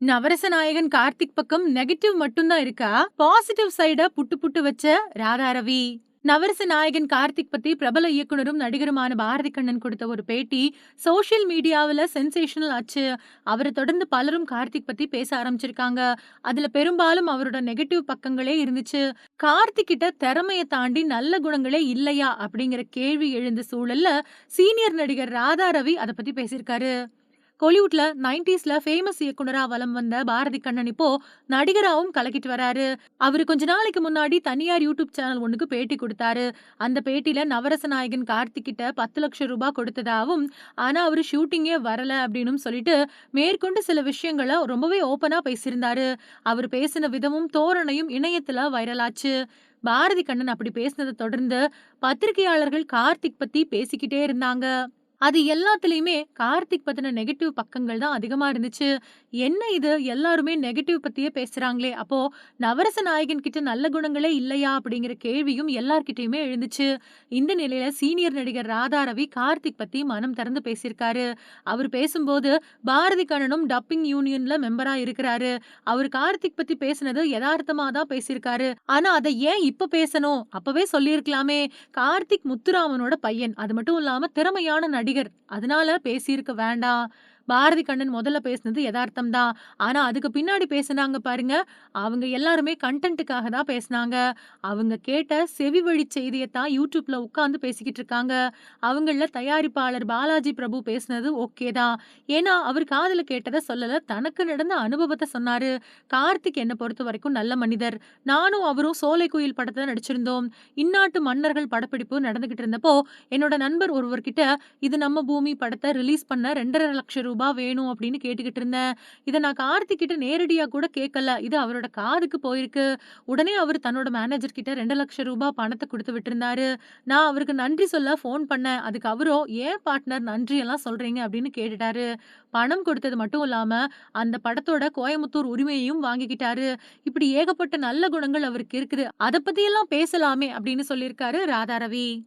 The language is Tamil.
நவரச நாயகன் கார்த்திக் பக்கம் நெகட்டிவ் மட்டும்தான் இருக்கா? பாசிட்டிவ் சைட புட்டு புட்டு வச்ச ராதா ரவி. நவரச நாயகன் கார்த்திக் பத்தி பிரபல இயக்குனரும் நடிகருமான பாரதி கண்ணன் கொடுத்த ஒரு பேட்டி சோசியல் மீடியாவில் சென்சேஷனல் ஆச்சு. அவரை தொடர்ந்து பலரும் கார்த்திக் பத்தி பேச ஆரம்பிச்சிருக்காங்க. அதுல பெரும்பாலும் அவரோட நெகட்டிவ் பக்கங்களே இருந்துச்சு. கார்த்திக் கிட்ட திறமையை தாண்டி நல்ல குணங்களே இல்லையா அப்படிங்கிற கேள்வி எழுந்த சூழல்ல சீனியர் நடிகர் ராதா ரவி அதை பத்தி பேசியிருக்காரு. கோலிவுட்ல நைன்டிஸ்ல ஃபேமஸ் இயக்குனரா வலம் வந்த பாரதி கண்ணன் இப்போ நடிகராவும் கலக்கிட்டு வராரு. அவரு கொஞ்ச நாளைக்கு முன்னாடி தனியார் யூடியூப் சேனல் ஒண்ணுக்கு பேட்டி கொடுத்தாரு. அந்த பேட்டியில நவரச நாயகன் கார்த்திக் கிட்ட பத்து லட்சம் ரூபாய் கொடுத்ததாகவும் ஆனா அவரு ஷூட்டிங்கே வரல அப்படின்னு சொல்லிட்டு மேற்கொண்டு சில விஷயங்களை ரொம்பவே ஓப்பனா பேசியிருந்தாரு. அவர் பேசின விதமும் தோரணையும் இணையத்துல வைரலாச்சு பாரதி கண்ணன் அப்படி பேசினதை தொடர்ந்து பத்திரிகையாளர்கள் கார்த்திக் பத்தி பேசிக்கிட்டே இருந்தாங்க. அது எல்லாத்துலயுமே கார்த்திக் பத்தின நெகட்டிவ் பக்கங்கள் தான் அதிகமா இருந்துச்சு. என்ன இது எல்லாருமே நெகட்டிவ் பற்றியே பேசுறாங்களே! அப்போ நவரச நாயகன் கிட்ட நல்ல குணங்களே இல்லையா? அப்படிங்கிற கேள்வியும் எல்லார்கிட்டயுமே எழுந்துச்சு. இந்த நிலையில சீனியர் நடிகர் ராதா ரவி கார்த்திக் பத்தி மனம் திறந்து பேசியிருக்காரு. அவர் பேசும்போது பாரதி கண்ணனும் டப்பிங் யூனியன்ல மெம்பரா இருக்கிறாரு. அவர் கார்த்திக் பத்தி பேசினது யதார்த்தமாக தான் பேசியிருக்காரு. ஆனா அத ஏன் இப்ப பேசணும்? அப்பவே சொல்லியிருக்கலாமே! கார்த்திக் முத்துராமனோட பையன். அது மட்டும் இல்லாம திறமையான நடிகர். அதனால பேசியிருக்க வேண்டாம். பாரதி கண்ணன் முதல்ல பேசினது எதார்த்தம் தான். ஆனா அதுக்கு பின்னாடி பேசுனாங்க பாருங்க, அவங்க எல்லாருமே கன்டென்ட்டுக்காக தான் பேசுனாங்க. அவங்க கேட்ட செவி வழி செய்தியை தான் யூடியூப்ல உட்காந்து பேசிக்கிட்டு இருக்காங்க. அவங்கள தயாரிப்பாளர் பாலாஜி பிரபு பேசினது ஓகே தான். ஏன்னா, அவர் காதல கேட்டதை சொல்லல. தனக்கு நடந்த அனுபவத்தை சொன்னாரு. கார்த்திக் என்ன பொறுத்த வரைக்கும் நல்ல மனிதர். நானும் அவரும் சோலை கோயில் படத்தை நடிச்சிருந்தோம். இந்நாட்டு மன்னர்கள் படப்பிடிப்பு நடந்துகிட்டு இருந்தப்போ, என்னோட நண்பர் ஒருவர்கிட்ட இது நம்ம பூமி படத்தை ரிலீஸ் பண்ண ரெண்டரை லட்சம் ரூபா வேணும் அப்படின்னு கேட்டுக்கிட்டு இருந்தேன். இதை நான் கார்த்திக் கிட்ட நேரடியாக கூட கேட்கல. இது அவரோட காதுக்கு போயிருக்கு. உடனே அவர் தன்னோட மேனேஜர் கிட்ட 2,00,000 ரூபா பணத்த குடுத்து விட்டிருந்தாரு. நான் அவருக்கு நன்றி சொல்ல ஃபோன் பண்ணேன். அதுக்கு அவரோ, "ஏன் பார்ட்னர் நன்றி எல்லாம் சொல்றீங்க?" அப்படின்னு கேட்டுட்டாரு. பணம் கொடுத்தது மட்டும் இல்லாம, அந்த படத்தோட கோயமுத்தூர் உரிமையையும் வாங்கிக்கிட்டாரு. இப்படி ஏகப்பட்ட நல்ல குணங்கள் அவருக்கு இருக்குது. அதை பத்தியெல்லாம் பேசலாமே அப்படின்னு சொல்லியிருக்காரு ராதா ரவி.